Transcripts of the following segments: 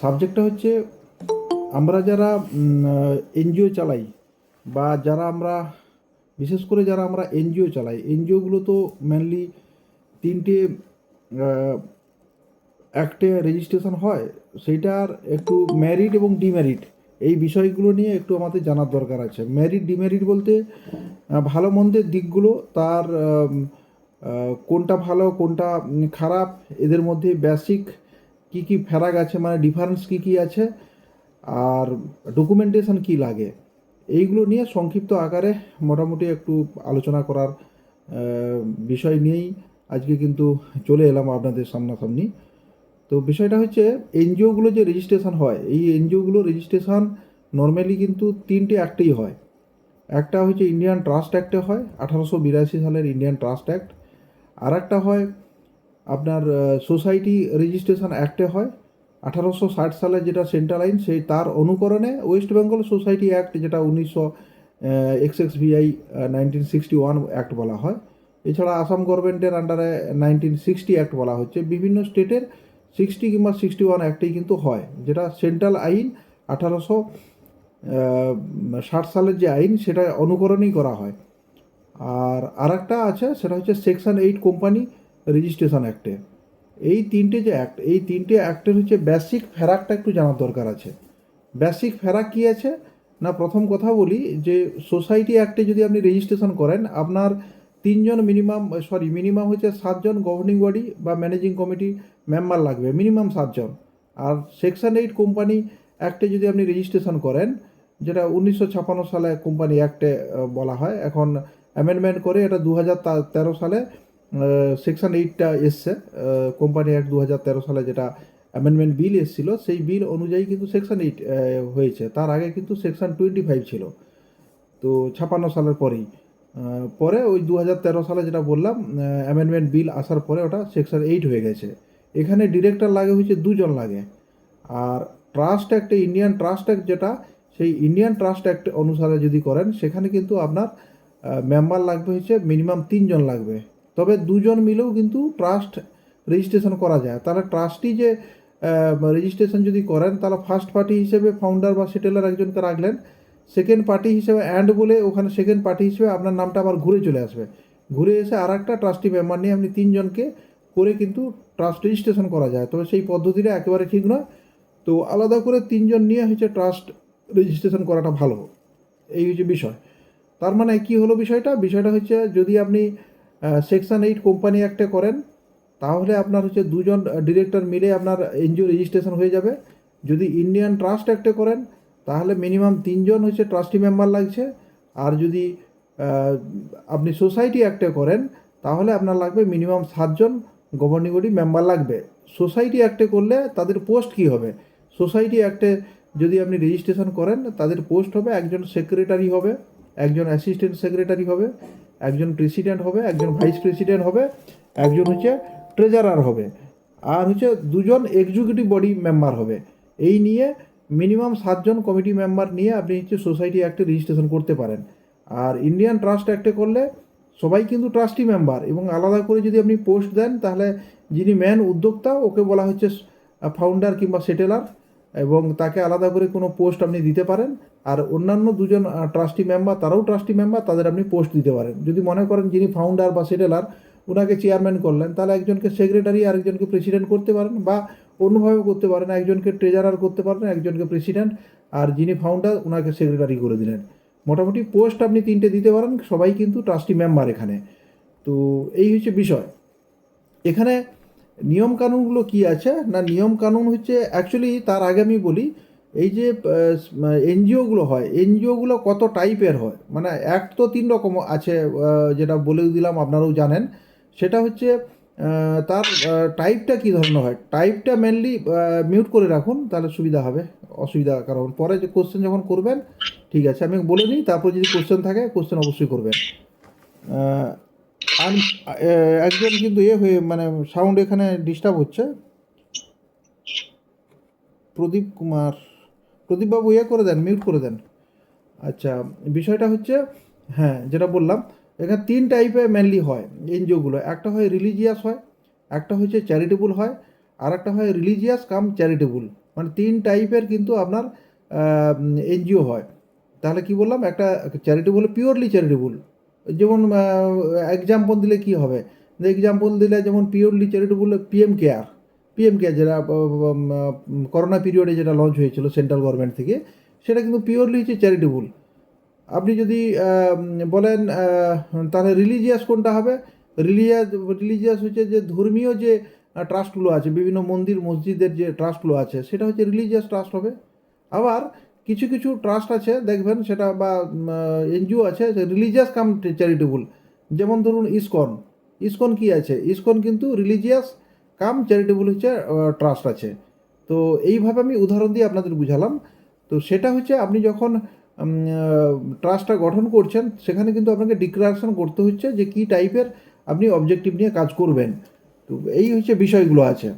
সাবজেক্টটা হচ্ছে, আমরা যারা এনজিও চালাই বা যারা আমরা, বিশেষ করে যারা আমরা এনজিও চালাই, এনজিওগুলো তো মেনলি তিনটে অ্যাক্টে রেজিস্ট্রেশন হয়, সেইটার একটু ম্যারিড এবং ডিম্যারিড এই বিষয়গুলো নিয়ে একটু আমাদের জানার দরকার আছে। ম্যারিড ডিম্যারিড বলতে ভালো মন্দের দিকগুলো, তার কোনটা ভালো, কোনটা খারাপ, এদের মধ্যে বেসিক কি কি ফেরাক আছে মানে ডিফারেন্স কি কি আছে, আর ডকুমেন্টেশন কি লাগে, এইগুলো নিয়ে সংক্ষিপ্ত আকারে মোটামুটি একটু আলোচনা করার বিষয় নিয়েই আজকে কিন্তু চলে এলাম আপনাদের সামনাসামনি। তো বিষয়টা হচ্ছে, এনজিওগুলো যে রেজিস্ট্রেশন হয়, এই এনজিওগুলো রেজিস্ট্রেশন নর্মালি কিন্তু তিনটে অ্যাক্টেই হয়। একটা হচ্ছে ইন্ডিয়ান ট্রাস্ট অ্যাক্টে হয়, আঠারোশো বিরাশি সালের ইন্ডিয়ান ট্রাস্ট অ্যাক্ট আর একটা হয় আপনার সোসাইটি রেজিস্ট্রেশন অ্যাক্টে হয়। আঠারোশো ষাট সালে যেটা সেন্ট্রাল আইন সেই তার অনুকরণে ওয়েস্ট বেঙ্গল সোসাইটি অ্যাক্ট যেটা উনিশশো X X VI nineteen sixty one act বলা হয়। এছাড়া আসাম গভর্নমেন্টের আন্ডারে নাইনটিন সিক্সটি অ্যাক্ট বলা হচ্ছে। বিভিন্ন স্টেটের সিক্সটি কিংবা সিক্সটি ওয়ান অ্যাক্টেই কিন্তু হয়। যেটা সেন্ট্রাল আইন আঠারোশো ষাট সালের যে আইন, সেটা অনুকরণই করা হয়। আর আরেকটা আছে, সেটা হচ্ছে সেকশন এইট কোম্পানি রেজিস্ট্রেশন অ্যাক্টে এই তিনটে যে অ্যাক্ট এই তিনটে অ্যাক্টের হচ্ছে বেসিক ফেরাকটা একটু জানার দরকার আছে। বেসিক ফেরাক কী আছে? না, প্রথম কথা বলি যে সোসাইটি অ্যাক্টে যদি আপনি রেজিস্ট্রেশন করেন, আপনার তিনজন মিনিমাম সরি মিনিমাম হচ্ছে সাতজন গভর্নিং বডি বা ম্যানেজিং কমিটি মেম্বার লাগবে মিনিমাম সাতজন। আর সেকশন এইট কোম্পানি অ্যাক্টে যদি আপনি রেজিস্ট্রেশন করেন, যেটা উনিশশো ছাপান্ন সালে কোম্পানি অ্যাক্টে বলা হয়, এখন অ্যামেন্ডমেন্ট করে এটা দু হাজার তেরো সালে সেকশন এইটটা এসছে কোম্পানি অ্যাক্ট দু হাজার তেরো সালে যেটা অ্যামেন্ডমেন্ট বিল এসেছিল, সেই বিল অনুযায়ী কিন্তু সেকশন এইট হয়েছে। তার আগে কিন্তু সেকশন টোয়েন্টি ফাইভ ছিল। তো ছাপান্ন সালের পরেই। পরে ওই দু তেরো সালে যেটা বললাম অ্যামেন্ডমেন্ট বিল আসার পরে ওটা সেকশন এইট হয়ে গেছে। এখানে ডিরেক্টর লাগে হয়েছে দুজন লাগে। আর ট্রাস্ট অ্যাক্টে ইন্ডিয়ান ট্রাস্ট অ্যাক্ট যেটা, সেই ইন্ডিয়ান ট্রাস্ট অ্যাক্ট অনুসারে যদি করেন, সেখানে কিন্তু আপনার মেম্বার লাগবে হচ্ছে মিনিমাম তিনজন লাগবে। তবে দুজন মিলেও কিন্তু ট্রাস্ট রেজিস্ট্রেশন করা যায়। তাহলে ট্রাস্টি যে রেজিস্ট্রেশন যদি করেন, তাহলে ফার্স্ট পার্টি হিসেবে ফাউন্ডার বা সেটেলার একজনকে রাখলেন। সেকেন্ড পার্টি হিসেবে অ্যান্ড বলে ওখানে সেকেন্ড পার্টি হিসেবে আপনার নামটা আবার ঘুরে চলে আসবে। ঘুরে এসে আর একটা ট্রাস্টি মেম্বার নিয়ে আপনি তিনজনকে করে কিন্তু ট্রাস্ট রেজিস্ট্রেশন করা যায়। তবে সেই পদ্ধতিটা একেবারে ঠিক নয়। তো আলাদা করে তিনজন নিয়ে হচ্ছে ট্রাস্ট রেজিস্ট্রেশন করাটা ভালো। এই হচ্ছে বিষয়। তার মানে কি হলো বিষয়টা? বিষয়টা হচ্ছে যদি আপনি সেকশন এইট কোম্পানি অ্যাক্টে করেন, তাহলে আপনার হচ্ছে দুজন ডিরেক্টর মিলে আপনার এনজিও রেজিস্ট্রেশন হয়ে যাবে। যদি ইন্ডিয়ান ট্রাস্ট অ্যাক্টে করেন, তাহলে মিনিমাম তিনজন হচ্ছে ট্রাস্টি মেম্বার লাগছে। আর যদি আপনি সোসাইটি অ্যাক্টে করেন, তাহলে আপনার লাগবে মিনিমাম সাতজন গভর্নিং বডি মেম্বার লাগবে। সোসাইটি অ্যাক্টে করলে তাদের পোস্ট কি হবে? সোসাইটি অ্যাক্টে যদি আপনি রেজিস্ট্রেশন করেন, তাদের পোস্ট হবে একজন সেক্রেটারি হবে, একজন অ্যাসিস্ট্যান্ট সেক্রেটারি হবে। একজন প্রেসিডেন্ট হবে, একজন ভাইস প্রেসিডেন্ট হবে, একজন হচ্ছে ট্রেজারার হবে, আর হচ্ছে দুজন এক্সিকিউটিভ বডি মেম্বার হবে। এই নিয়ে মিনিমাম সাতজন কমিটি মেম্বার নিয়ে আপনি হচ্ছে সোসাইটি অ্যাক্টে রেজিস্ট্রেশন করতে পারেন। আর ইন্ডিয়ান ট্রাস্ট অ্যাক্টে করলে সবাই কিন্তু ট্রাস্টি মেম্বার এবং আলাদা করে যদি আপনি পোস্ট দেন, তাহলে যিনি মেন উদ্যোক্তা, ওকে বলা হচ্ছে ফাউন্ডার কিংবা সেটেলার এবং তাকে আলাদা করে কোনো পোস্ট আপনি দিতে পারেন, আর অন্যান্য দুজন ট্রাস্টি মেম্বার তারাও ট্রাস্টি মেম্বার তাদের আপনি পোস্ট দিতে পারেন। যদি মনে করেন যিনি ফাউন্ডার বা সেটেলার ওনাকে চেয়ারম্যান করলেন, তাহলে একজনকে সেক্রেটারি আর একজনকে প্রেসিডেন্ট করতে পারেন বা অন্যভাবে করতে পারেন। একজনকে ট্রেজারার করতে পারেন, একজনকে প্রেসিডেন্ট আর যিনি ফাউন্ডার ওনাকে সেক্রেটারি করে দিলেন। মোটামুটি পোস্ট আপনি তিনটে দিতে পারেন, সবাই কিন্তু ট্রাস্টি মেম্বার এখানে। তো এই হচ্ছে বিষয়। এখানে নিয়ম কানুনগুলো কি আছে? না নিয়ম কানুন হচ্ছে অ্যাকচুয়ালি তার আগে আমি বলি, এই যে এনজিওগুলো হয়, এনজিওগুলো কত টাইপের হয়? মানে এক তো তিন রকম আছে যেটা বলে দিলাম, আপনারাও জানেন। সেটা হচ্ছে তার টাইপটা কী ধরনের হয়? টাইপটা মেনলি মিউট করে রাখুন, তাহলে সুবিধা হবে, অসুবিধা কারণ পরে যে কোশ্চেন যখন করবেন, ঠিক আছে, আমি বলে নিই তারপর যদি কোশ্চেন থাকে কোশ্চেন অবশ্যই করবেন। আর একজন কিন্তু এ হয়ে মানে সাউন্ড এখানে ডিস্টার্ব হচ্ছে। প্রদীপ কুমার, প্রদীপবাবু ইয়ে করে দেন মিউট করে দেন। আচ্ছা বিষয়টা হচ্ছে হ্যাঁ যেটা বললাম, এখানে তিন টাইপে মেনলি হয় এনজিওগুলো। একটা হয় রিলিজিয়াস হয়, একটা হচ্ছে চ্যারিটেবল হয়, আর একটা হয় রিলিজিয়াস কাম চ্যারিটেবল মানে তিন টাইপের কিন্তু আপনার এনজিও হয়। তাহলে কি বললাম, একটা চ্যারিটেবল পিওরলি চ্যারিটেবল যেমন এক্সাম্পল দিলে কি হবে? এক্সাম্পল দিলে যেমন purely charitable PM care PM care যেটা করোনা পিরিয়ডে যেটা লঞ্চ হয়েছিল সেন্ট্রাল গভর্নমেন্ট থেকে, সেটা কিন্তু পিওরলি হচ্ছে চ্যারিটেবল আপনি যদি বলেন তাহলে রিলিজিয়াস কোনটা হবে? রিলিজিয়াস রিলিজিয়াস হচ্ছে যে ধর্মীয় যে ট্রাস্টগুলো আছে, বিভিন্ন মন্দির, মসজিদের যে ট্রাস্টগুলো আছে, সেটা হচ্ছে রিলিজিয়াস ট্রাস্ট হবে। আবার কিছু কিছু ট্রাস্ট আছে, দেখবেন সেটা বা এনজিও আছে রিলিজিয়াস কাম চ্যারিটেবল যেমন ধরুন ইসকন। ইসকন কি আছে? ইসকন কিন্তু রিলিজিয়াস কাম চ্যারিটেবল হচ্ছে ট্রাস্ট আছে। তো এইভাবে আমি উদাহরণ দিয়ে আপনাদের বুঝালাম। তো সেটা হচ্ছে আপনি যখন ট্রাস্টটা গঠন করছেন, সেখানে কিন্তু আপনাকে ডিক্লারেশন করতে হচ্ছে যে কী টাইপের আপনি অবজেক্টিভ নিয়ে কাজ করবেন। তো এই হচ্ছে বিষয়গুলো আছে।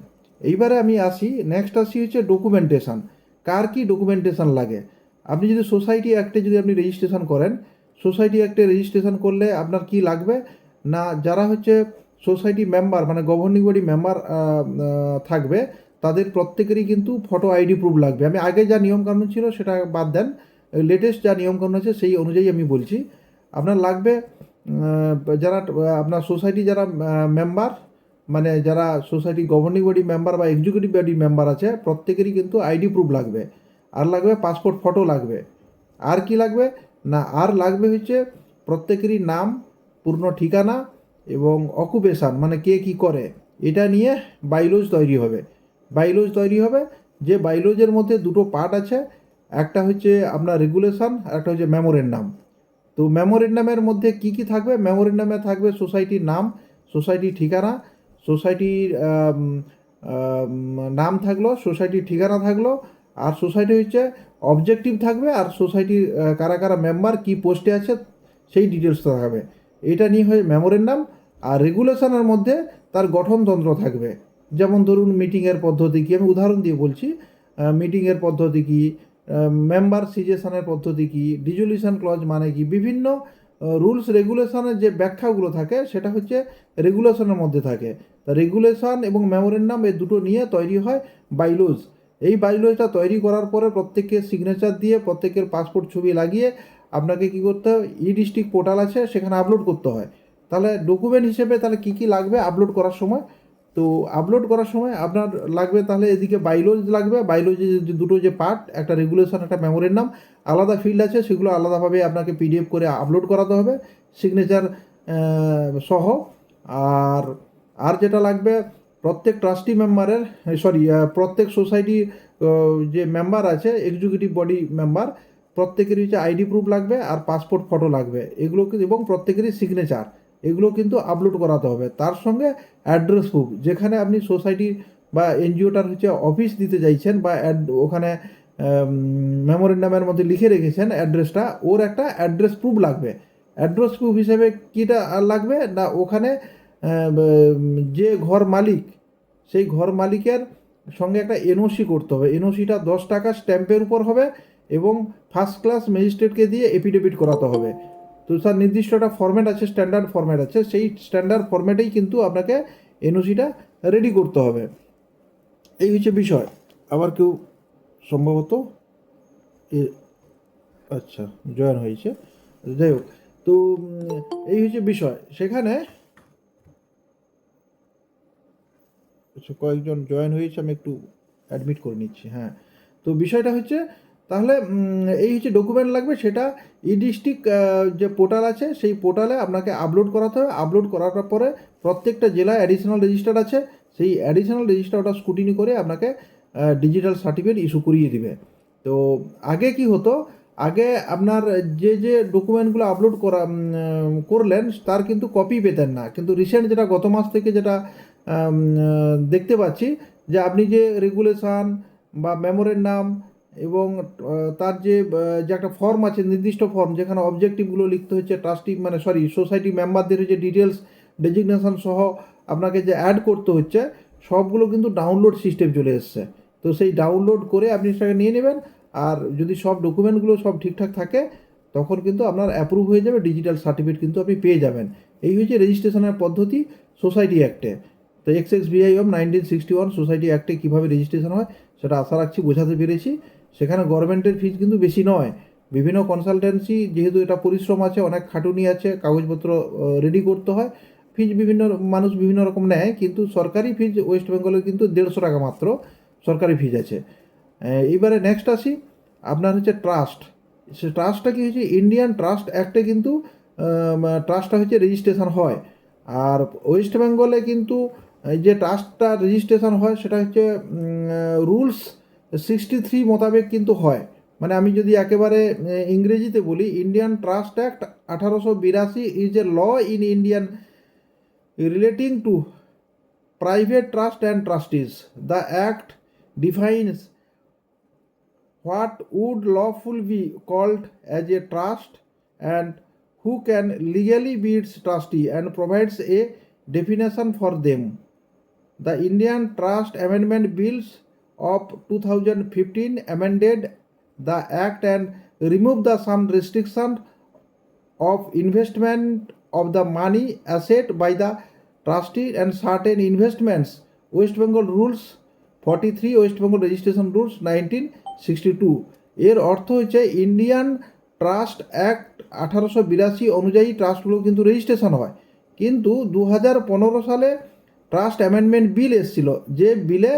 এইবারে আমি আসি নেক্সট আসি হচ্ছে ডকুমেন্টেশন কার কি ডকুমেন্টেশন লাগে? আপনি যদি সোসাইটি অ্যাক্টে যদি আপনি রেজিস্ট্রেশন করেন সোসাইটি অ্যাক্টে রেজিস্ট্রেশন করলে আপনার কি লাগবে? না, যারা হচ্ছে সোসাইটি মেম্বার মানে গভর্নিং বডি মেম্বার থাকবে, তাদের প্রত্যেকেরই কিন্তু ফটো আইডি প্রুফ লাগবে। আমি আগে যা নিয়মকানুন ছিল সেটা বাদ দেন লেটেস্ট যা নিয়মকানুন আছে সেই অনুযায়ী আমি বলছি। আপনার লাগবে যারা, আপনার সোসাইটি যারা মেম্বার মানে যারা সোসাইটি গভর্নিং বডি মেম্বার বা এক্সিকিউটিভ বডি মেম্বার আছে, প্রত্যেকেরই কিন্তু আইডি প্রুফ লাগবে। আর লাগবে পাসপোর্ট ফটো লাগবে। আর কি লাগবে? না, আর লাগবে হচ্ছে প্রত্যেকেরই নাম, পূর্ণ ঠিকানা এবং অকুপেশান মানে কে কি করে। এটা নিয়ে বাইলোজ তৈরি হবে। বাইলোজ তৈরি হবে যে বাইলোজের মধ্যে দুটো পার্ট আছে। একটা হচ্ছে আপনার রেগুলেশন আর একটা হচ্ছে মেমোরেন্ডাম তো মেমোরেন্ডামের মধ্যে কি কি থাকবে? মেমোরেন্ডামে থাকবে সোসাইটির নাম সোসাইটির ঠিকানা সোসাইটির নাম থাকল, সোসাইটির ঠিকানা থাকল, আর সোসাইটি হচ্ছে অবজেক্টিভ থাকবে, আর সোসাইটির কারা কারা মেম্বার, কী পোস্টে আছে, সেই ডিটেলসটা থাকবে। এটা নিয়ে হয় নাম, আর রেগুলেশনের মধ্যে তার গঠনতন্ত্র থাকবে। যেমন ধরুন, মিটিংয়ের পদ্ধতি কি? আমি উদাহরণ দিয়ে বলছি মিটিংয়ের পদ্ধতি কি? মেম্বার সিজেশনের পদ্ধতি কী? ডিজলিউশন ক্লজ মানে কি? বিভিন্ন রুলস রেগুলেশনের যে ব্যাখ্যাগুলো থাকে, সেটা হচ্ছে রেগুলেশনের মধ্যে থাকে। রেগুলেশন এবং মেমোরেন্ডাম এই দুটো নিয়ে তৈরি হয় বাইলোজ এই বাইলোজটা তৈরি করার পরে প্রত্যেককে সিগনেচার দিয়ে প্রত্যেকের পাসপোর্ট ছবি লাগিয়ে আপনাকে কি করতে হয় ই ডিস্ট্রিক্ট পোর্টাল আছে, সেখানে আপলোড করতে হয়। তাহলে ডকুমেন্ট হিসেবে তাহলে কী কী লাগবে আপলোড করার সময়? তো আপলোড করার সময় আপনার লাগবে তাহলে এদিকে বাইলোজ লাগবে বাইলোজে যে দুটো যে পার্ট একটা রেগুলেশন একটা মেমোরির নাম, আলাদা ফিল্ড আছে, সেগুলো আলাদাভাবে আপনাকে পিডিএফ করে আপলোড করাতে হবে সিগনেচার সহ। আর আর যেটা লাগবে, প্রত্যেক ট্রাস্টি মেম্বারের সরি প্রত্যেক সোসাইটি যে মেম্বার আছে এক্সিকিউটিভ বডি মেম্বার প্রত্যেকেরই হচ্ছে আইডি প্রুফ লাগবে আর পাসপোর্ট ফটো লাগবে। এগুলো কিন্তু- এবং প্রত্যেকেরই সিগনেচার এগুলো কিন্তু আপলোড করাতে হবে। তার সঙ্গে অ্যাড্রেস প্রুফ যেখানে আপনি সোসাইটি বা এনজিওটার হচ্ছে অফিস দিতে চাইছেন বা ওখানে মেমোরেন্ডামের মধ্যে লিখে রেখেছেন অ্যাড্রেসটা ওর একটা অ্যাড্রেস প্রুফ লাগবে। অ্যাড্রেস প্রুফ হিসেবে কীটা লাগবে না ওখানে যে ঘর মালিক, সেই ঘর মালিকের সঙ্গে একটা এনওসি করতে হবে। এনওসিটা দশ টাকা স্ট্যাম্পের উপর হবে এবং ফার্স্ট ক্লাস ম্যাজিস্ট্রেটকে দিয়ে এফিডেভিট করাতে হবে। তো স্যার, নির্দিষ্ট একটা ফর্ম্যাট আছে স্ট্যান্ডার্ড ফর্ম্যাট আছে, সেই স্ট্যান্ডার্ড ফর্ম্যাটেই কিন্তু আপনাকে এনওসিটা রেডি করতে হবে। এই হচ্ছে বিষয়। আবার কেউ সম্ভবত আচ্ছা জয়েন হয়েছে। যাই হোক, তো এই হচ্ছে বিষয়। সেখানে আচ্ছা কয়েকজন জয়েন হয়েছে, আমি একটু অ্যাডমিট করে নিচ্ছি হ্যাঁ। তো বিষয়টা হচ্ছে তাহলে এই হচ্ছে ডকুমেন্ট লাগবে, সেটা ই ডিস্ট্রিক্ট যে পোর্টাল আছে, সেই পোর্টালে আপনাকে আপলোড করাতে হবে। আপলোড করার পরে প্রত্যেকটা জেলায় অ্যাডিশনাল রেজিস্টার আছে। সেই অ্যাডিশনাল রেজিস্টারটা স্কুটিনি করে আপনাকে ডিজিটাল সার্টিফিকেট ইস্যু করিয়ে দিবে। তো আগে কি হতো? আগে আপনার যে যে ডকুমেন্টগুলো আপলোড করা করলেন, তার কিন্তু কপি পেতেন না। কিন্তু রিসেন্ট যেটা গত মাস থেকে যেটা দেখতে পাচ্ছি, যে আপনি যে রেগুলেশন বা মেমোরেন্ডাম এবং তার যে যে একটা ফর্ম আছে, নির্দিষ্ট ফর্ম যেখানে অবজেক্টিভগুলো লিখতে হচ্ছে ট্রাস্টি মানে সরি সোসাইটি মেম্বারদের যে ডিটেলস ডেজিগনেশন সহ আপনাকে যে অ্যাড করতে হচ্ছে, সবগুলো কিন্তু ডাউনলোড সিস্টেম চলে এসছে। তো সেই ডাউনলোড করে আপনি সেটাকে নিয়ে নেবেন, আর যদি সব ডকুমেন্টগুলো সব ঠিকঠাক থাকে, তখন কিন্তু আপনার অ্যাপ্রুভ হয়ে যাবে ডিজিটাল সার্টিফিকেট কিন্তু আপনি পেয়ে যাবেন। এই হচ্ছে রেজিস্ট্রেশনের পদ্ধতি সোসাইটি অ্যাক্টে তো X X VI of nineteen sixty one society অ্যাক্টে কীভাবে রেজিস্ট্রেশন হয়, সেটা আশা রাখছি বোঝাতে পেরেছি। সেখানে গভর্নমেন্টের ফিজ কিন্তু বেশি নয়। বিভিন্ন কনসালটেন্সি যেহেতু এটা পরিশ্রম আছে, অনেক খাটুনি আছে, কাগজপত্র রেডি করতে হয়। ফিজ বিভিন্ন মানুষ বিভিন্ন রকম নেয়, কিন্তু সরকারি ফিজ ওয়েস্ট বেঙ্গলের কিন্তু দেড়শো টাকা মাত্র সরকারি ফিজ আছে। এবারে নেক্সট আসি, আপনার হচ্ছে ট্রাস্ট সে ট্রাস্টটা কি হচ্ছে ইন্ডিয়ান ট্রাস্ট অ্যাক্টে কিন্তু ট্রাস্টটা হচ্ছে রেজিস্ট্রেশন হয়। আর ওয়েস্ট বেঙ্গলে কিন্তু যে ট্রাস্টটা রেজিস্ট্রেশন হয়, সেটা হচ্ছে রুলস সিক্সটি থ্রি মোতাবেক কিন্তু হয়। মানে আমি যদি একেবারে ইংরেজিতে বলি ইন্ডিয়ান ট্রাস্ট অ্যাক্ট আঠারোশো বিরাশি is a law in Indian relating to private trust and trustees the act defines what would lawfully be called as a trust and who can legally be its trustee and provides a definition for them the Indian trust amendment bills of 2015 amended the Act and removed the some restriction of investment of the money asset by the trustee and certain investments west bengal rules 43 West Bengal registration rules nineteen sixty two এর অর্থ হচ্ছে Indian trust act আঠারোশো বিরাশি অনুযায়ী ট্রাস্টগুলো কিন্তু registration হয় কিন্তু দু হাজার পনেরো সালে ট্রাস্ট অ্যামেন্ডমেন্ট বিল এসেছিল যে বিলে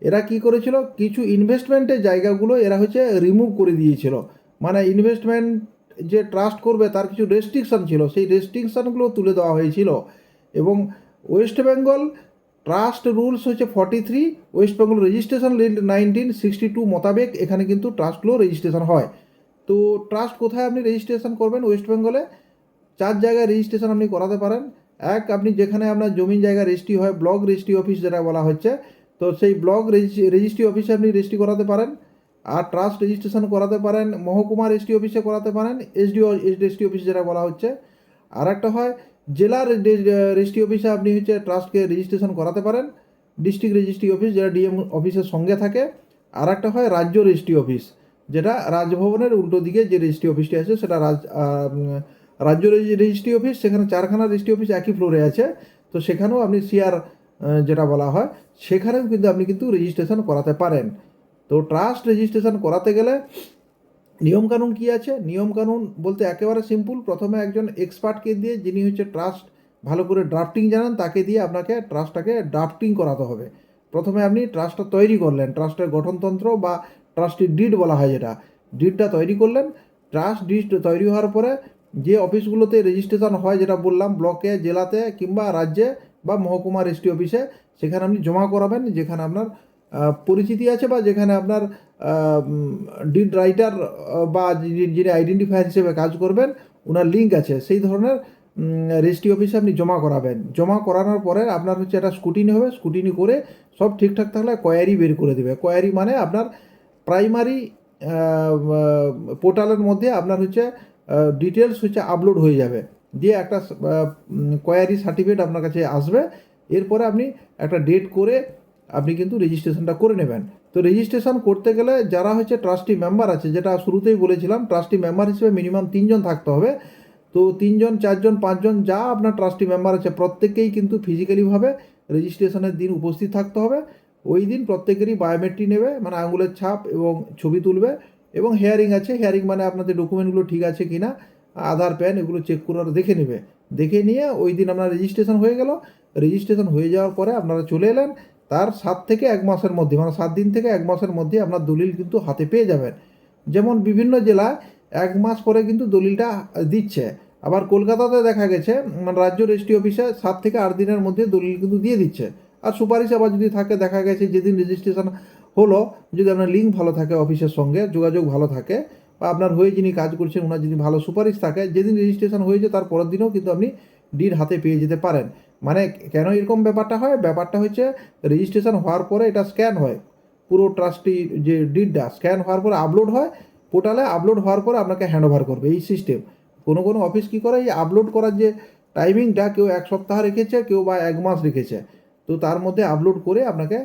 এরা কি করেছিল? কিছু ইনভেস্টমেন্টের জায়গাগুলো এরা হচ্ছে রিমুভ করে দিয়েছিল। মানে ইনভেস্টমেন্ট যে ট্রাস্ট করবে তার কিছু রেস্ট্রিকশন ছিল। সেই রেস্ট্রিকশনগুলো তুলে দেওয়া হয়েছিল। এবং ওয়েস্ট বেঙ্গল ট্রাস্ট রুলস হচ্ছে forty three West Bengal registration nineteen sixty two মোতাবেক এখানে কিন্তু ট্রাস্টগুলো রেজিস্ট্রেশন হয়। তো ট্রাস্ট কোথায় আপনি রেজিস্ট্রেশন করবেন? ওয়েস্ট বেঙ্গলে চার জায়গায় রেজিস্ট্রেশন আপনি করাতে পারেন। এক, আপনি যেখানে আপনার জমিন জায়গা রেজিস্ট্রি হয় ব্লক রেজিস্ট্রি অফিস যেটা বলা হচ্ছে তো সেই ব্লক রেজিস্ট্রি অফিসে আপনি রেজিস্ট্রি করাতে পারেন, আর ট্রাস্ট রেজিস্ট্রেশন করাতে পারেন, মহকুমা রেজিস্ট্রি অফিসে করাতে পারেন এসডিও রেজিস্ট্রি অফিস যেটা বলা হচ্ছে। আর একটা হয় জেলার রেজিস্ট্রি অফিসে আপনি হচ্ছে ট্রাস্টকে রেজিস্ট্রেশন করাতে পারেন ডিস্ট্রিক্ট রেজিস্ট্রি অফিস যেটা ডিএম অফিসের সঙ্গে থাকে। আর একটা হয়, রাজ্য রেজিস্ট্রি অফিস যেটা রাজভবনের উল্টো দিকে যে রেজিস্ট্রি অফিসটি আছে, সেটা রাজ রাজ্য রেজিস্ট্রি অফিস সেখানে চারখানা রেজিস্ট্রি অফিস একই ফ্লোরে আছে। তো সেখানেও আপনি সিআর যেটা বলা হয় সেখানেও কিন্তু আপনি কিন্তু রেজিস্ট্রেশন করাতে পারেন। তো ট্রাস্ট রেজিস্ট্রেশন করাতে গেলে নিয়মকানুন কি আছে? নিয়মকানুন বলতে একেবারে সিম্পল প্রথমে একজন এক্সপার্টকে দিয়ে যিনি হচ্ছে ট্রাস্ট ভালো করে ড্রাফটিং জানান, তাকে দিয়ে আপনাকে ট্রাস্টটাকে ড্রাফটিং করাতে হবে। প্রথমে আপনি ট্রাস্টটা তৈরি করলেন। ট্রাস্টের গঠনতন্ত্র বা ট্রাস্টের ডিড বলা হয় যেটা। ডিডটা তৈরি করলেন। ট্রাস্ট ডিড তৈরি হওয়ার পরে যে অফিসগুলোতে রেজিস্ট্রেশন হয় যেটা বললাম ব্লকে জেলাতে কিংবা রাজ্যে বা মহকুমা রেজিস্ট্রি অফিসে সেখানে আপনি জমা করাবেন, যেখানে আপনার পরিচিতি আছে বা যেখানে আপনার ডিড রাইটার বা যিনি আইডেন্টিফায়ার হিসেবে কাজ করবেন ওনার লিঙ্ক আছে। সেই ধরনের রেজিস্ট্রি অফিসে আপনি জমা করাবেন। জমা করানোর পরে আপনার হচ্ছে একটা স্কুটিনি হবে। স্কুটিনি করে সব ঠিকঠাক থাকলে কোয়ারি বের করে দেবে। কোয়ারি মানে আপনার প্রাইমারি পোর্টালের মধ্যে আপনার হচ্ছে ডিটেলস হচ্ছে আপলোড হয়ে যাবে। দিয়ে একটা কোয়ারি সার্টিফিকেট আপনার কাছে আসবে। এরপরে আপনি একটা ডেট করে আপনি কিন্তু রেজিস্ট্রেশনটা করে নেবেন। তো রেজিস্ট্রেশন করতে গেলে যারা হচ্ছে ট্রাস্টি মেম্বার আছে, যেটা শুরুতেই বলেছিলাম ট্রাস্টি মেম্বার হিসেবে মিনিমাম তিনজন থাকতে হবে। তো তিনজন, চারজন, পাঁচজন, যা আপনার ট্রাস্টি মেম্বার আছে, প্রত্যেকেই কিন্তু ফিজিক্যালিভাবে রেজিস্ট্রেশনের দিন উপস্থিত থাকতে হবে। ওই দিন প্রত্যেকেরই বায়োমেট্রিক নেবে মানে আঙুলের ছাপ এবং ছবি তুলবে এবং হেয়ারিং আছে। হেয়ারিং মানে আপনাদের ডকুমেন্টগুলো ঠিক আছে কি না আধার প্যান এগুলো চেক করে দেখে নেবে। দেখে নিয়ে ওই দিন আপনার রেজিস্ট্রেশন হয়ে গেল। রেজিস্ট্রেশন হয়ে যাওয়ার পরে আপনারা চলে এলেন। তার সাত থেকে এক মাসের মধ্যে মানে সাত দিন থেকে এক মাসের মধ্যে আপনার দলিল কিন্তু হাতে পেয়ে যাবেন। যেমন বিভিন্ন জেলায় এক মাস পরে কিন্তু দলিলটা দিচ্ছে। আবার কলকাতাতে দেখা গেছে মানে রাজ্য রেজিস্ট্রি অফিসে সাত থেকে আট দিনের মধ্যে দলিল কিন্তু দিয়ে দিচ্ছে। আর সুপারিশ আবার যদি থাকে, দেখা গেছে যেদিন রেজিস্ট্রেশন হলো, যদি আপনার লিঙ্ক ভালো থাকে অফিসের সঙ্গে, যোগাযোগ ভালো থাকে বা আপনার হয়ে যিনি কাজ করছেন ওনার যদি ভালো সুপারিশ থাকে, যেদিন রেজিস্ট্রেশন হয়েছে তার পরের দিনও কিন্তু আপনি ডিড হাতে পেয়ে যেতে পারেন। মানে কেন এরকম ব্যাপারটা হয়? ব্যাপারটা হচ্ছে রেজিস্ট্রেশন হওয়ার পরে এটা স্ক্যান হয়। পুরো ট্রাস্টি যে ডিডটা স্ক্যান হওয়ার পরে আপলোড হয়। পোর্টালে আপলোড হওয়ার পরে আপনাকে হ্যান্ড ওভার করবে এই সিস্টেম কোনো কোনো অফিস কী করে? এই আপলোড করার যে টাইমিংটা কেউ এক সপ্তাহ রেখেছে, কেউ বা এক মাস রেখেছে। তো তার মধ্যে আপলোড করে আপনাকে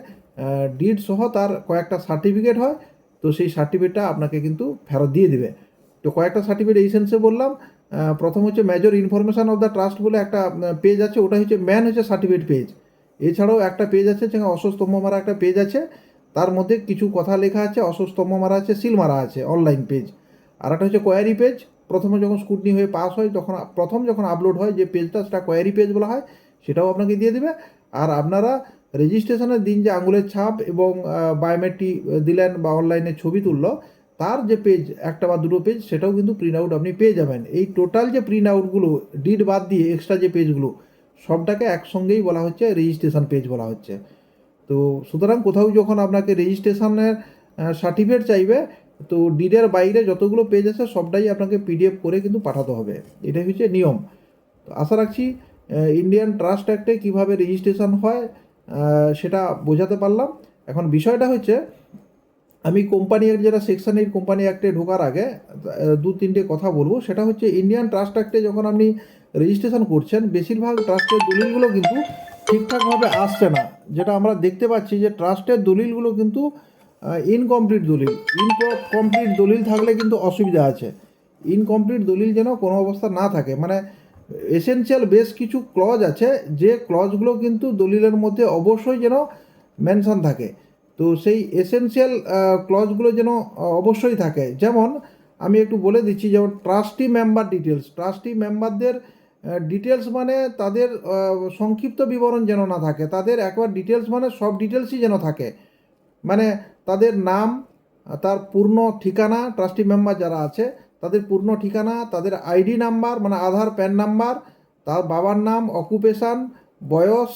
ডিড সহ তার কয়েকটা সার্টিফিকেট হয়। তো সেই সার্টিফিকেটটা আপনাকে কিন্তু ফেরত দিয়ে দিবে। তো কয়েকটা সার্টিফিকেট এই সেন্সে বললাম প্রথম হচ্ছে major information of the trust বলে একটা পেজ আছে, ওটা হচ্ছে ম্যান হচ্ছে সার্টিফিকেট পেজ এছাড়াও একটা পেজ আছে, যেখানে অশ্বস্তম্ভ মারা একটা পেজ আছে, তার মধ্যে কিছু কথা লেখা আছে অসস্তম্ভ মারা আছে সিল মারা আছে অনলাইন পেজ আর একটা হচ্ছে কোয়ারি পেজ প্রথমে যখন স্কুটনি হয়ে পাস হয়, তখন প্রথম যখন আপলোড হয়, যে পেজটা সেটা কোয়ারি পেজ বলা হয়, সেটাও আপনাকে দিয়ে দেবে। আর আপনারা রেজিস্ট্রেশনের দিন যে আঙুলের ছাপ এবং বায়োমেট্রিক দিলেন বা অনলাইনে ছবি তুললো, তার যে পেজ একটা বা দুটো পেজ সেটাও কিন্তু প্রিন্ট আউট আপনি পেয়ে যাবেন। এই টোটাল যে প্রিন্ট আউটগুলো ডিড বাদ দিয়ে এক্সট্রা যে পেজগুলো সবটাকে একসঙ্গেই বলা হচ্ছে রেজিস্ট্রেশন পেজ বলা হচ্ছে। তো সুতরাং কোথাও যখন আপনাকে রেজিস্ট্রেশনের সার্টিফিকেট চাইবে, তো ডিডের বাইরে যতগুলো পেজ আছে, সবটাই আপনাকে পিডিএফ করে কিন্তু পাঠাতে হবে। এটাই হচ্ছে নিয়ম। তো আশা রাখছি ইন্ডিয়ান ট্রাস্ট অ্যাক্টে কীভাবে রেজিস্ট্রেশন হয় সেটা বোঝাতে পারলাম। এখন বিষয়টা হচ্ছে, আমি কোম্পানি অ্যাক্ট যেটা সেকশন এইট কোম্পানি অ্যাক্টে ঢোকার আগে দু তিনটে কথা বলব। সেটা হচ্ছে ইন্ডিয়ান ট্রাস্ট অ্যাক্টে যখন আপনি রেজিস্ট্রেশন করছেন, বেশিরভাগ ট্রাস্টের দলিলগুলো কিন্তু ঠিকঠাকভাবে আসছে না। যেটা আমরা দেখতে পাচ্ছি যে ট্রাস্টের দলিলগুলো কিন্তু ইনকমপ্লিট দলিল। ইনকমপ্লিট দলিল থাকলে কিন্তু অসুবিধা আছে। ইনকমপ্লিট দলিল যেন কোনো অবস্থা না থাকে। মানে এসেনশিয়াল বেশ কিছু ক্লজ আছে, যে ক্লজগুলো কিন্তু দলিলের মধ্যে অবশ্যই যেন মেনশন থাকে। তো সেই এসেনশিয়াল ক্লজগুলো যেন অবশ্যই থাকে। যেমন আমি একটু বলে দিচ্ছি, যেমন ট্রাস্টি মেম্বার ডিটেলস ট্রাস্টি মেম্বারদের ডিটেলস মানে তাদের সংক্ষিপ্ত বিবরণ যেন না থাকে। তাদের একবার ডিটেলস মানে সব ডিটেলসই যেন থাকে। মানে তাদের নাম, তার পূর্ণ ঠিকানা ট্রাস্টি মেম্বার যারা আছে তাদের পূর্ণ ঠিকানা, তাদের আইডি নাম্বার মানে আধার, প্যান নাম্বার, তার বাবার নাম, অকুপেশান, বয়স,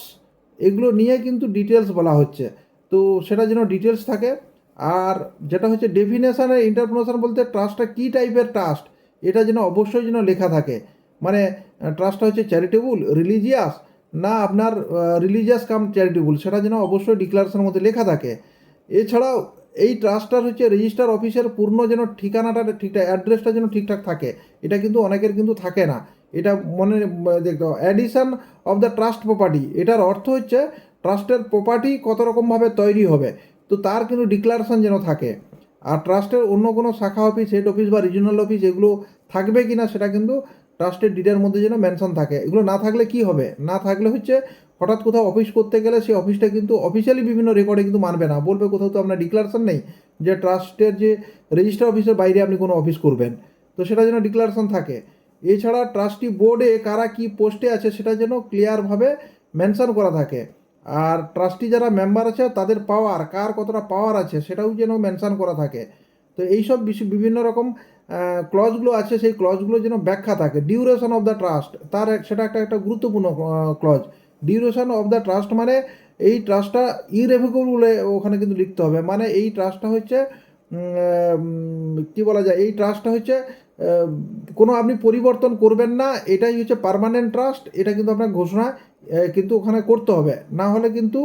এগুলো নিয়ে কিন্তু ডিটেলস বলা হচ্ছে। তো সেটা যেন ডিটেলস থাকে। আর যেটা হচ্ছে ডেফিনেশানের ইন্টারপ্রিনেশন বলতে ট্রাস্টটা কী টাইপের ট্রাস্ট এটা যেন অবশ্যই যেন লেখা থাকে। মানে ট্রাস্টটা হচ্ছে চ্যারিটেবল রিলিজিয়াস না আপনার রিলিজিয়াস কাম চ্যারিটেবল সেটা যেন অবশ্যই ডিক্লারেশনের মধ্যে লেখা থাকে। এছাড়াও এই ট্রাস্টটার হচ্ছে রেজিস্টার অফিসের পূর্ণ যেন ঠিকানাটা ঠিকঠাক অ্যাড্রেসটা যেন ঠিকঠাক থাকে। এটা কিন্তু অনেকের কিন্তু থাকে না। এটা মনে, দেখতে addition of the trust property এটার অর্থ হচ্ছে ট্রাস্টের প্রপার্টি কত রকমভাবে তৈরি হবে। তো তার কিন্তু ডিক্লারেশন যেন থাকে। আর ট্রাস্টের অন্য কোনো শাখা অফিস হেড অফিস বা রিজিওনাল অফিস এগুলো থাকবে কি না সেটা কিন্তু ট্রাস্টের ডিডের মধ্যে যেন মেনশন থাকে। এগুলো না থাকলে কি হবে? না থাকলে হচ্ছে হঠাৎ কোথাও অফিস করতে গেলে সেই অফিসটা কিন্তু অফিসিয়ালি বিভিন্ন রেকর্ডে কিন্তু মানবে না। বলবে কোথাও তো আপনার ডিক্লারেশন নেই যে ট্রাস্টের যে রেজিস্টার অফিসের বাইরে আপনি কোনো অফিস করবেন। তো সেটা যেন ডিক্লারেশন থাকে। এছাড়া ট্রাস্টি বোর্ডে কারা কি পোস্টে আছে সেটা যেন ক্লিয়ারভাবে মেনশন করা থাকে। আর ট্রাস্টি যারা মেম্বার আছে তাদের পাওয়ার কার কতটা পাওয়ার আছে সেটাও যেন মেনশন করা থাকে। তো এইসব বিভিন্ন রকম ক্লজগুলো আছে, সেই ক্লজগুলো যেন ব্যাখ্যা থাকে। ডিউরেশন অফ দ্য ট্রাস্ট তার সেটা একটা একটা গুরুত্বপূর্ণ clause duration of the trust মানে এই ট্রাস্টটা ইরেভেকেবল বলে ওখানে কিন্তু লিখতে হবে। মানে এই ট্রাস্টটা হচ্ছে কি বলা যায়? এই ট্রাস্টটা হচ্ছে কোনো আপনি পরিবর্তন করবেন না, এটাই হচ্ছে পারমানেন্ট ট্রাস্ট এটা কিন্তু আপনার ঘোষণা কিন্তু ওখানে করতে হবে। না হলে কিন্তু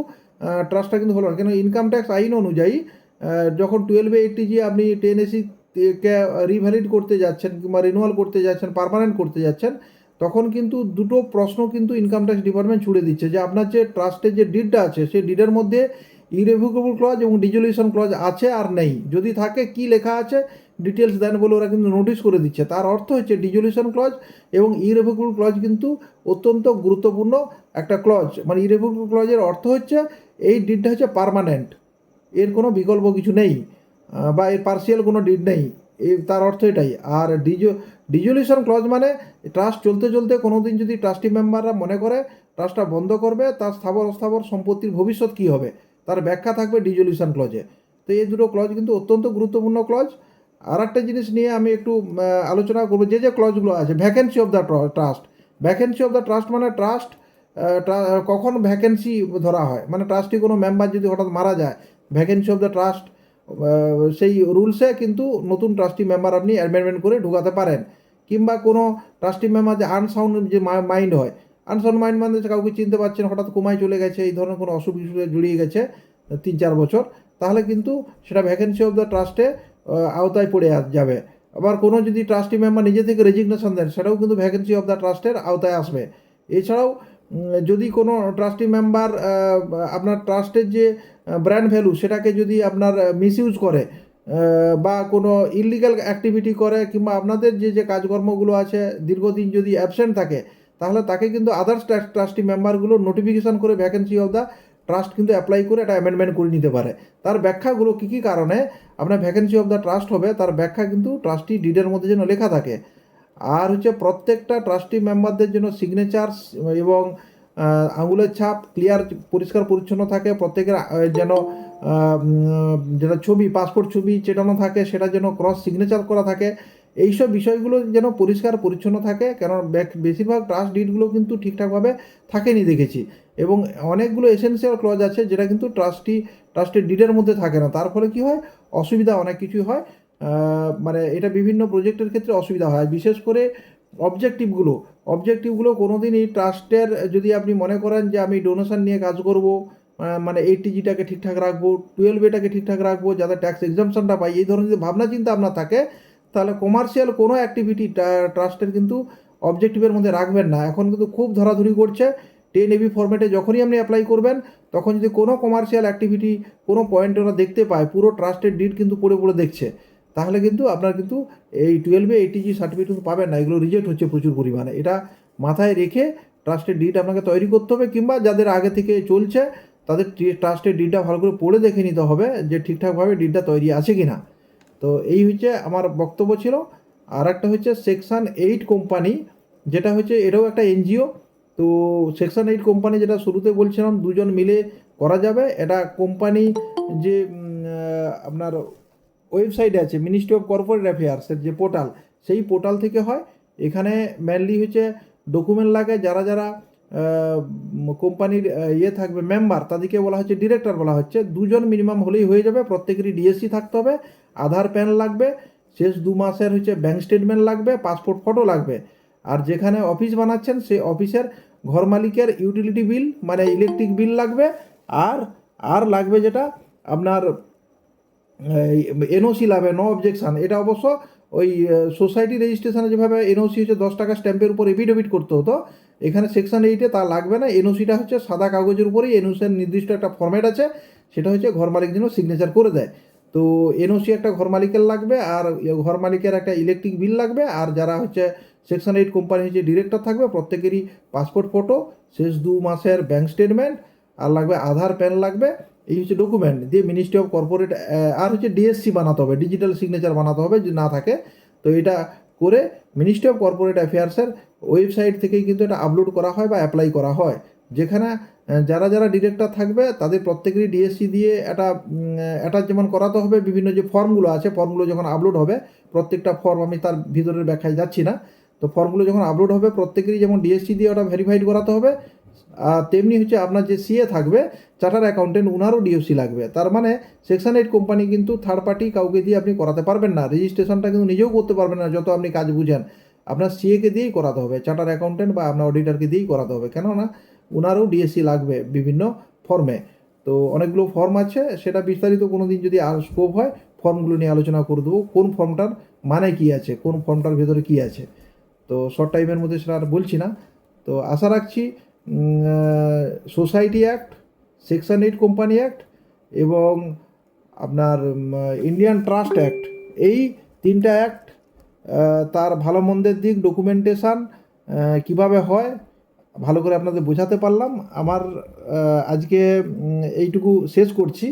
ট্রাস্টটা কিন্তু হলো না। কেন ইনকাম ট্যাক্স আইন অনুযায়ী যখন টুয়েলভ এইটটি জি আপনি টেন এসি কে রিভ্যালিড করতে যাচ্ছেন কিংবা রিনুয়াল করতে যাচ্ছেন পারমানেন্ট করতে যাচ্ছেন তখন কিন্তু দুটো প্রশ্ন কিন্তু ইনকাম ট্যাক্স ডিপার্টমেন্ট ছুড়ে দিচ্ছে যে আপনার যে ট্রাস্টের যে ডিডটা আছে, সেই ডিডের মধ্যে ইরেভোকেবল ক্লজ এবং ডিজলিউশন ক্লজ আছে আর নেই। যদি থাকে, কি লেখা আছে? ডিটেলস দেন বলে ওরা কিন্তু নোটিশ করে দিচ্ছে। তার অর্থ হচ্ছে ডিজলিউশন ক্লজ এবং ইরেভোকেবল ক্লজ কিন্তু অত্যন্ত গুরুত্বপূর্ণ একটা ক্লজ মানে ইরেভোকেবল ক্লজের অর্থ হচ্ছে এই ডিডটা হচ্ছে পার্মানেন্ট এর কোনো বিকল্প কিছু নেই বা এর পার্সিয়াল কোনো ডিড নেই। তার অর্থ এটাই। আর ডিজো, ডিজলিউশন ক্লজ মানে ট্রাস্ট চলতে চলতে কোনো দিন যদি ট্রাস্টি মেম্বাররা মনে করে ট্রাস্টটা বন্ধ করবে, তার স্থাবর অস্থাবর সম্পত্তির ভবিষ্যৎ কী হবে? তার ব্যাখ্যা থাকবে ডিজলিউশন ক্লজে। তো এই দুটো ক্লজ কিন্তু অত্যন্ত গুরুত্বপূর্ণ ক্লজ। আর একটা জিনিস নিয়ে আমি একটু আলোচনা করব, যে যে ক্লজগুলো আছে, vacancy of the trust. Vacancy of the trust মানে ট্রাস্ট কখন ভ্যাকেন্সি ধরা হয়? মানে ট্রাস্টি কোনো মেম্বার যদি হঠাৎ মারা যায়, ভ্যাকেন্সি অফ দ্য ট্রাস্ট সেই রুলসে কিন্তু নতুন ট্রাস্টি মেম্বার আপনি অ্যামেন্ডমেন্ট করে ঢুকাতে পারেন। কিংবা কোনো ট্রাস্টি মেম্বার যে আনসাউন্ড যে মাইন্ড হয় আনসাউন্ড মাইন্ড মানে কাউকে চিনতে পারছেন হঠাৎ কোমায় চলে গেছে, এই ধরনের কোনো অসুখ বিসুখে জড়িয়ে গেছে, তিন চার বছর, তাহলে কিন্তু সেটা ভ্যাকেন্সি অফ দ্য ট্রাস্টে আওতায় পড়ে যাবে। আবার কোনো যদি ট্রাস্টি মেম্বার নিজে থেকে রেজিগনেশন দেন, সেটাও কিন্তু ভ্যাকেন্সি অফ দ্য ট্রাস্টের আওতায় আসবে। এছাড়াও যদি কোনো ট্রাস্টি মেম্বার আপনার ট্রাস্টের যে ব্র্যান্ড ভ্যালু সেটাকে যদি আপনার মিসইউজ করে বা কোনো ইলিগাল অ্যাক্টিভিটি করে, কিংবা আপনাদের যে যে কাজকর্মগুলো আছে, দীর্ঘদিন যদি অ্যাবসেন্ট থাকে, তাহলে তাকে কিন্তু আদার্স ট্রাস্টি মেম্বারগুলো নোটিফিকেশান করে ভ্যাকেন্সি অফ দ্য ট্রাস্ট কিন্তু অ্যাপ্লাই করে এটা অ্যামেন্ডমেন্ট করে নিতে পারে। তার ব্যাখ্যাগুলো কী কী কারণে? আপনার ভ্যাকেন্সি অফ দ্য ট্রাস্ট হবে, তার ব্যাখ্যা কিন্তু ট্রাস্টি ডিডের মধ্যে যেন লেখা থাকে। আর হচ্ছে প্রত্যেকটা ট্রাস্টি মেম্বারদের জন্য সিগনেচার এবং আঙুলের ছাপ ক্লিয়ার পরিষ্কার, পরিচ্ছন্ন থাকে। প্রত্যেকের যেন যেটা ছবি পাসপোর্ট ছবি চেটানো থাকে, সেটা যেন ক্রস সিগনেচার করা থাকে। এইসব বিষয়গুলো যেন পরিষ্কার, পরিচ্ছন্ন থাকে বেক- বেশিরভাগ ট্রাস্ট ডিডগুলো কিন্তু ঠিকঠাকভাবে থাকেনি দেখেছি। এবং অনেকগুলো এসেন্সিয়াল ক্লজ আছে যেটা কিন্তু ট্রাস্টি ট্রাস্টের ডিডের মধ্যে থাকে না। তার ফলে কী হয়? অসুবিধা অনেক কিছুই হয়। মানে এটা বিভিন্ন প্রজেক্টের ক্ষেত্রে অসুবিধা হয়। বিশেষ করে অবজেক্টিভগুলো অবজেক্টিভগুলো কোনো দিনই ট্রাস্টের যদি আপনি মনে করেন যে আমি ডোনেশন নিয়ে কাজ করব মানে এইট জিটাকে ঠিকঠাক রাখব টুয়েলভ এটাকে ঠিকঠাক রাখব, যাতে ট্যাক্স এক্সামশনটা পাই, এই ধরনের যদি ভাবনা চিন্তা আপনার থাকে, তাহলে কমার্শিয়াল কোনো অ্যাক্টিভিটি ট্রাস্টের কিন্তু অবজেক্টিভের মধ্যে রাখবেন না। এখন কিন্তু খুব ধরাধরি করছে। টেন এবি ফরম্যাটে যখনই আপনি অ্যাপ্লাই করবেন, তখন যদি কোনো কমার্শিয়াল অ্যাক্টিভিটি কোনো পয়েন্ট ওরা দেখতে পায়, পুরো ট্রাস্টের ডিড কিন্তু পড়ে পড়ে দেখছে। তাহলে কিন্তু আপনার কিন্তু এই টুয়েলভে এইটিজি সার্টিফিকেট কিন্তু পাবেন না। এগুলো রিজেক্ট হচ্ছে প্রচুর পরিমাণে। এটা মাথায় রেখে ট্রাস্টের ডিড আপনাকে তৈরি করতে হবে, কিংবা যাদের আগে থেকে চলছে, তাদের ট্রাস্টের ডিডটা ভালো করে পড়ে দেখে নিতে হবে যে ঠিকঠাকভাবে ডিডটা তৈরি আছে কি না তো এই হচ্ছে আমার বক্তব্য ছিল। আর একটা হচ্ছে সেকশন এইট কোম্পানি যেটা হচ্ছে এটাও একটা এনজিও তো সেকশন এইট কোম্পানি যেটা শুরুতে বলছিলাম, দুজন মিলে করা যাবে। এটা কোম্পানি যে আপনার ওয়েবসাইট আছে মিনিস্ট্রি অফ কর্পোরেট অ্যাফেয়ার্সের যে পোর্টাল, সেই পোর্টাল থেকে হয়। এখানে মেনলি হচ্ছে ডকুমেন্ট লাগে, যারা যারা কোম্পানির ইয়ে থাকবে মেম্বার তাদেরকে বলা হচ্ছে ডিরেক্টর বলা হচ্ছে। দুজন মিনিমাম হলেই হয়ে যাবে, প্রত্যেকেরই ডিএসসি থাকতে হবে, আধার প্যান লাগবে, শেষ দু মাসের হচ্ছে ব্যাঙ্ক স্টেটমেন্ট লাগবে পাসপোর্ট ফটো লাগবে। আর যেখানে অফিস বানাচ্ছেন, সেই অফিসের ঘর মালিকের ইউটিলিটি বিল মানে ইলেকট্রিক বিল লাগবে, আর আর লাগবে যেটা আপনার এনওসি লাগবে নো অবজেকশন এটা অবশ্য ওই সোসাইটি রেজিস্ট্রেশনে যেভাবে এনওসি হচ্ছে দশ টাকা স্ট্যাম্পের উপর এফিডেভিট করতে হতো, এখানে সেকশন এইটে তা লাগবে না। এনওসিটা হচ্ছে সাদা কাগজের উপরেই এনওসির নির্দিষ্ট একটা ফর্ম্যাট আছে, সেটা হচ্ছে ঘর মালিক যেন সিগনেচার করে দেয়। তো এনওসি একটা ঘর মালিকের লাগবে, আর ঘর মালিকের একটা ইলেকট্রিক বিল লাগবে, আর যারা হচ্ছে সেকশন এইট কোম্পানি হচ্ছে ডিরেক্টর থাকবে, প্রত্যেকেরই পাসপোর্ট ফটো শেষ দু মাসের ব্যাঙ্ক স্টেটমেন্ট আর লাগবে আধার প্যান লাগবে। এই হচ্ছে ডকুমেন্ট দিয়ে মিনিস্ট্রি অফ কর্পোরেট আর হচ্ছে ডিএসসি বানাতে হবে ডিজিটাল সিগনেচার বানাতে হবে, যদি না থাকে, তো এটা করে মিনিস্ট্রি অফ কর্পোরেট অ্যাফেয়ার্সের ওয়েবসাইট থেকেই কিন্তু এটা আপলোড করা হয় বা অ্যাপ্লাই করা হয়। যেখানে যারা যারা ডিরেক্টর থাকবে, তাদের প্রত্যেকেরই ডিএসসি দিয়ে একটা অ্যাটাচ যেমন করাতে হবে, বিভিন্ন যে ফর্মগুলো আছে ফর্মগুলো যখন আপলোড হবে, প্রত্যেকটা ফর্ম আমি তার ভিতরের ব্যাখ্যায় যাচ্ছি না। তো ফর্মগুলো যখন আপলোড হবে, প্রত্যেকেরই যেমন ডিএসসি দিয়ে ওটা ভেরিফাইড করাতে হবে তেমনি হচ্ছে আপনার যে সিএ থাকবে চার্টার অ্যাকাউন্টেন্ট উনারও ডিএসসি লাগবে। তার মানে সেকশন এইট কোম্পানি কিন্তু থার্ড পার্টি কাউকে দিয়ে আপনি করাতে পারবেন না। রেজিস্ট্রেশনটা কিন্তু নিজেও করতে পারবেন না, যত আপনি কাজ বুঝেন। আপনার সিএকে দিয়েই করাতে হবে চার্টার অ্যাকাউন্টেন্ট বা আপনার অডিটারকে দিয়েই করাতে হবে। কেননা উনারও ডিএসসি লাগবে বিভিন্ন ফর্মে তো অনেকগুলো ফর্ম আছে, সেটা বিস্তারিত কোনো দিন যদি আর স্কোপ হয় ফর্মগুলো নিয়ে আলোচনা করে দেবো। কোন ফর্মটার মানে কি আছে, কোন ফর্মটার ভেতরে কি আছে। তো শর্ট টাইমের মধ্যে সেটা আর বলছি না। তো আশা রাখছি society act section eight company act এবং আপনার ইন্ডিয়ান ট্রাস্ট অ্যাক্ট এই তিনটা অ্যাক্ট তার ভালো মন্দের দিক ডকুমেন্টেশান কীভাবে হয়, ভালো করে আপনাদের বোঝাতে পারলাম। আমার আজকে এইটুকু শেষ করছি।